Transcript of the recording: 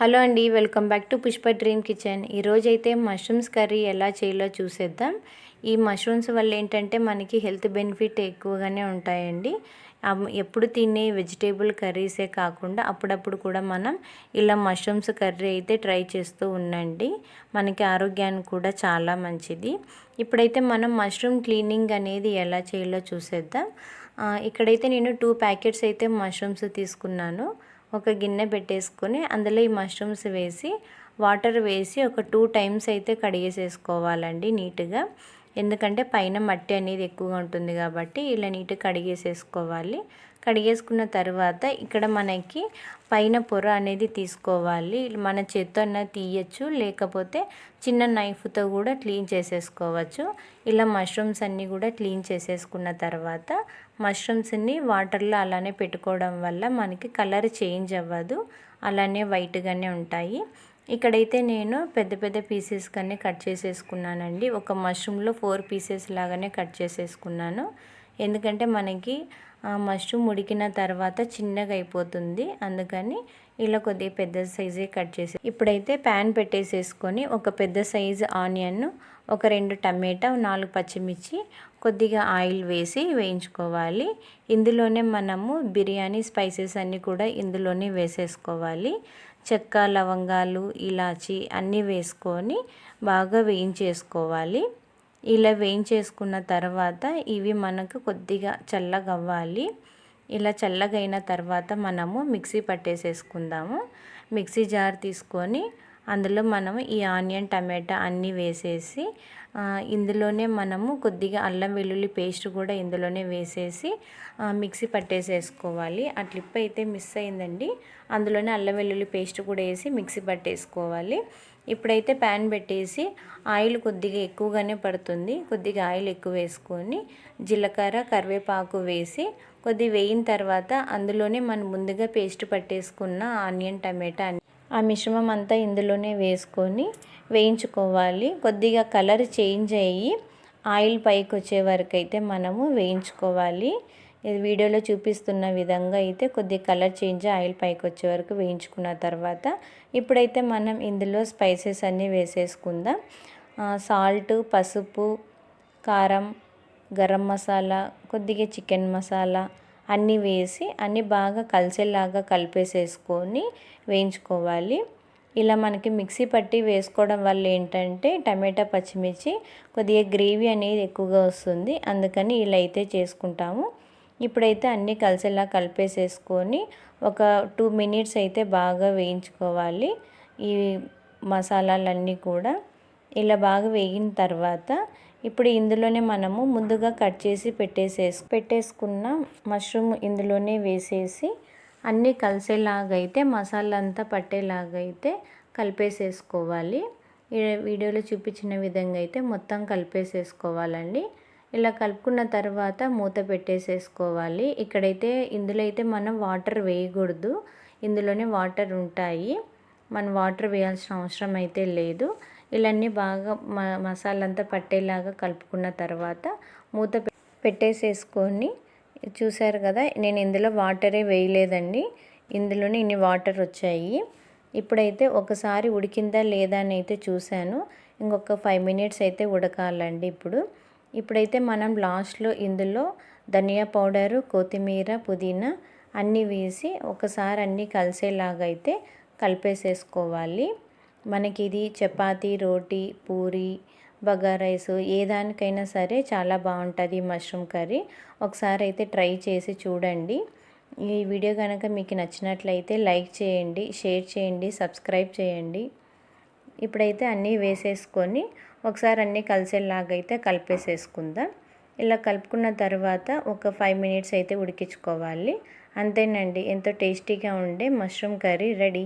Hello అండి welcome back to Pushpa dream kitchen. ఈరోజైతే mushrooms curry ఎలా చేయాలో చూసేద్దాం. ఈ మష్రూమ్స్ వల్ల ఏంటంటే మనకి హెల్త్ బెనిఫిట్ ఎక్కువగానే ఉంటాయండి. ఎప్పుడు తినే వెజిటేబుల్ కర్రీసే కాకుండా అప్పుడప్పుడు కూడా మనం ఇలా మష్రూమ్స్ కర్రీ అయితే ట్రై చేస్తూ ఉండండి. మనకి ఆరోగ్యానికి కూడా చాలా మంచిది. ఇప్పుడైతే మనం మష్రూమ్ క్లీనింగ్ అనేది ఎలా చేయాలో చూసేద్దాం. ఇక్కడైతే నేను టూ ప్యాకెట్స్ అయితే మష్రూమ్స్ తీసుకున్నాను. ఒక గిన్నె పెట్టేసుకొని అందులో ఈ మష్రూమ్స్ వేసి వాటర్ వేసి ఒక టూ టైమ్స్ అయితే కడిగేసేసుకోవాలండి నీట్గా. ఎందుకంటే పైన మట్టి అనేది ఎక్కువగా ఉంటుంది కాబట్టి ఇలా నీట్గా కడిగేసేసుకోవాలి. కడిగేసుకున్న తర్వాత ఇక్కడ మనకి పైన పొర అనేది తీసుకోవాలి. మన చేత్తో అన్న తీయచ్చు లేకపోతే చిన్న నైఫ్తో కూడా క్లీన్ చేసేసుకోవచ్చు. ఇలా మష్రూమ్స్ అన్నీ కూడా క్లీన్ చేసేసుకున్న తర్వాత మష్రూమ్స్ని వాటర్లో అలానే పెట్టుకోవడం వల్ల మనకి కలర్ చేంజ్ అవ్వదు. అలానే వైట్గానే ఉంటాయి. ఇక్కడైతే నేను పెద్ద పెద్ద పీసెస్ కన్నీ కట్ చేసేసుకున్నానండి. ఒక మష్రూమ్లో ఫోర్ పీసెస్ లాగానే కట్ చేసేసుకున్నాను. ఎందుకంటే మనకి ఆ మష్రూమ్ ఉడికిన తర్వాత చిన్నగా అయిపోతుంది. అందుకని ఇలా కొద్దిగా పెద్ద సైజే కట్ చేసి ఇప్పుడైతే ప్యాన్ పెట్టేసేసుకొని ఒక పెద్ద సైజు ఆనియన్ ఒక రెండు టమాటా నాలుగు పచ్చిమిర్చి కొద్దిగా ఆయిల్ వేసి వేయించుకోవాలి. ఇందులోనే మనము బిర్యానీ స్పైసెస్ అన్నీ కూడా ఇందులోనే వేసేసుకోవాలి. చెక్క లవంగాలు ఇలాచి అన్నీ వేసుకొని బాగా వేయించేసుకోవాలి. ఇలా వేయించేసుకున్న తర్వాత ఇవి మనకు కొద్దిగా చల్లగవ్వాలి. ఇలా చల్లగైన తర్వాత మనము మిక్సీ పట్టేసేసుకుందాము. మిక్సీ జార్ తీసుకొని అందులో మనము ఈ ఆనియన్ టమాటా అన్నీ వేసేసి ఇందులోనే మనము కొద్దిగా అల్లం వెల్లుల్లి పేస్ట్ కూడా ఇందులోనే వేసేసి మిక్సీ పట్టేసేసుకోవాలి. ఆ క్లిప్ అయితే మిస్ అయిందండి. అందులోనే అల్లం వెల్లుల్లి పేస్ట్ కూడా వేసి మిక్సీ పట్టేసుకోవాలి. ఇప్పుడైతే ప్యాన్ పెట్టేసి ఆయిల్ కొద్దిగా ఎక్కువగానే పడుతుంది. కొద్దిగా ఆయిల్ ఎక్కువ వేసుకొని జీలకర్ర కరివేపాకు వేసి కొద్దిగా వేయిన తర్వాత అందులోనే మనం ముందుగా పేస్ట్ పట్టేసుకున్న ఆనియన్ టమాటా ఆ మిశ్రమం అంతా ఇందులోనే వేసుకొని వేయించుకోవాలి. కొద్దిగా కలర్ చేంజ్ అయ్యి ఆయిల్ పైకి వచ్చే వరకు అయితే మనము వేయించుకోవాలి. ఇది వీడియోలో చూపిస్తున్న విధంగా అయితే కొద్దిగా కలర్ చేంజ్ ఆయిల్ పైకి వచ్చే వరకు వేయించుకున్న తర్వాత ఇప్పుడైతే మనం ఇందులో స్పైసెస్ అన్నీ వేసేసుకుందాం. సాల్ట్ పసుపు కారం గరం మసాలా కొద్దిగా చికెన్ మసాలా అన్నీ వేసి అన్నీ బాగా కలిసేలాగా కలిపేసేసుకొని వేయించుకోవాలి. ఇలా మనకి మిక్సీ పట్టి వేసుకోవడం వల్ల ఏంటంటే టమాటా పచ్చిమిర్చి కొద్దిగా గ్రేవీ అనేది ఎక్కువగా వస్తుంది. అందుకని ఇలా అయితే చేసుకుంటాము. ఇప్పుడైతే అన్నీ కలిసేలా కలిపేసేసుకొని ఒక టూ మినిట్స్ అయితే బాగా వేయించుకోవాలి. ఈ మసాలాలన్నీ కూడా ఇలా బాగా వేగిన తర్వాత ఇప్పుడు ఇందులోనే మనము ముందుగా కట్ చేసి పెట్టేసేసి పెట్టేసుకున్న మష్రూమ్ ఇందులోనే వేసేసి అన్నీ కలిసేలాగైతే మసాలా అంతా పట్టేలాగైతే కలిపేసేసుకోవాలి. వీడియోలో చూపించిన విధంగా అయితే మొత్తం కలిపేసేసుకోవాలండి. ఇలా కలుపుకున్న తర్వాత మూత పెట్టేసేసుకోవాలి. ఇక్కడైతే ఇందులో అయితే మనం వాటర్ వేయకూడదు. ఇందులోనే వాటర్ ఉంటాయి. మనం వాటర్ వేయాల్సిన అవసరం అయితే లేదు. ఇలాన్నీ బాగా మ మసాలా అంతా పట్టేలాగా కలుపుకున్న తర్వాత మూత పెట్టేసేసుకొని చూసారు కదా నేను ఇందులో వాటరే వేయలేదండి. ఇందులోనే ఇన్ని వాటర్ వచ్చాయి. ఇప్పుడైతే ఒకసారి ఉడికిందా లేదా అని అయితే చూశాను. ఇంకొక ఫైవ్ మినిట్స్ అయితే ఉడకాలండి ఇప్పుడు. ఇప్పుడైతే మనం లాస్ట్లో ఇందులో ధనియా పౌడరు కొత్తిమీర పుదీనా అన్నీ వేసి ఒకసారి అన్నీ కలిసేలాగా అయితే కలిపేసేసుకోవాలి. మనకి ఇది చపాతీ రోటీ పూరి బగా రైస్ ఏ దానికైనా సరే చాలా బాగుంటుంది మష్రూమ్ కర్రీ. ఒకసారి అయితే ట్రై చేసి చూడండి. ఈ వీడియో కనుక మీకు నచ్చినట్లయితే లైక్ చేయండి షేర్ చేయండి సబ్స్క్రైబ్ చేయండి. ఇప్పుడైతే అన్నీ వేసేసుకొని ఒకసారి అన్నీ కలిసేలాగైతే కలిపేసేసుకుందాం. ఇలా కలుపుకున్న తర్వాత ఒక ఫైవ్ మినిట్స్ అయితే ఉడికించుకోవాలి. అంతేనండి ఎంతో టేస్టీగా ఉండే మష్రూమ్ కర్రీ రెడీ